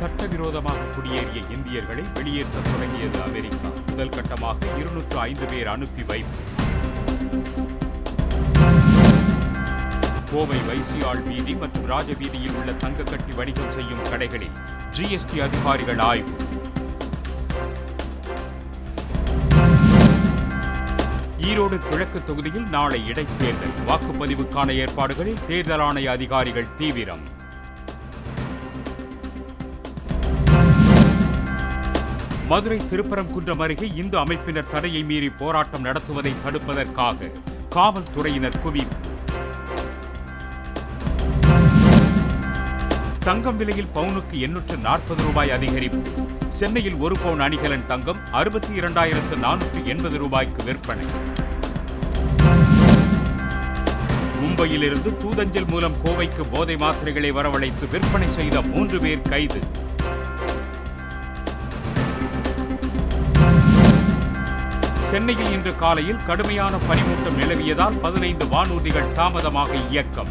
சட்டவிரோதமாக குடியேறிய இந்தியர்களை வெளியேற்ற தொடங்கியது அமெரிக்கா. முதல் கட்டமாக இருநூற்று ஐந்து பேர் அனுப்பி வைப்பு. கோவை வைசியாள் வீதி மற்றும் ராஜவீதியில் உள்ள தங்கக்கட்டி வணிகம் செய்யும் கடைகளில் ஜிஎஸ்டி அதிகாரிகள் ஆய்வு. ஈரோடு கிழக்கு தொகுதியில் நாளை இடைத்தேர்தல். வாக்குப்பதிவுக்கான ஏற்பாடுகளில் தேர்தல் ஆணைய அதிகாரிகள் தீவிரம். மதுரை திருப்பரங்குன்றம் அருகே இந்து அமைப்பினர் தடையை மீறி போராட்டம் நடத்துவதை தடுப்பதற்காக காவல்துறையினர் குவிப்பு தங்கம் விலையில் பவுனுக்கு எண்ணூற்று நாற்பது ரூபாய் அதிகரிப்பு. சென்னையில் ஒரு பவுன் அணிகலன் தங்கம் அறுபத்தி இரண்டாயிரத்து நானூற்று எண்பது ரூபாய்க்கு விற்பனை. மும்பையிலிருந்து தூதஞ்சல் மூலம் கோவைக்கு போதை மாத்திரைகளை வரவழைத்து விற்பனை செய்த மூன்று பேர் கைது. சென்னையில் இன்று காலையில் கடுமையான பனிமூட்டம் நிலவியதால் பதினைந்து வானூர்திகள் தாமதமாக இயக்கம்.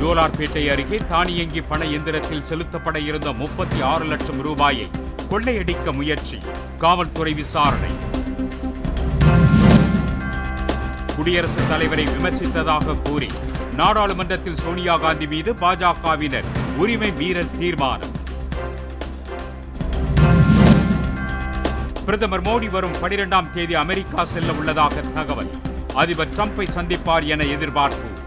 ஜோலார்பேட்டை அருகே தானியங்கி பண எந்திரத்தில் செலுத்தப்பட இருந்த முப்பத்தி ஆறு லட்சம் ரூபாயை கொள்ளையடிக்க முயற்சி காவல்துறை விசாரணை. குடியரசுத் தலைவரை விமர்சித்ததாக கூறி நாடாளுமன்றத்தில் சோனியா காந்தி மீது பாஜகவினர் உரிமை மீறல் தீர்மானம். பிரதமர் மோடி வரும் பனிரெண்டாம் தேதி அமெரிக்கா செல்ல உள்ளதாக தகவல். அதிபர் டிரம்பை சந்திப்பார் என எதிர்பார்ப்பு.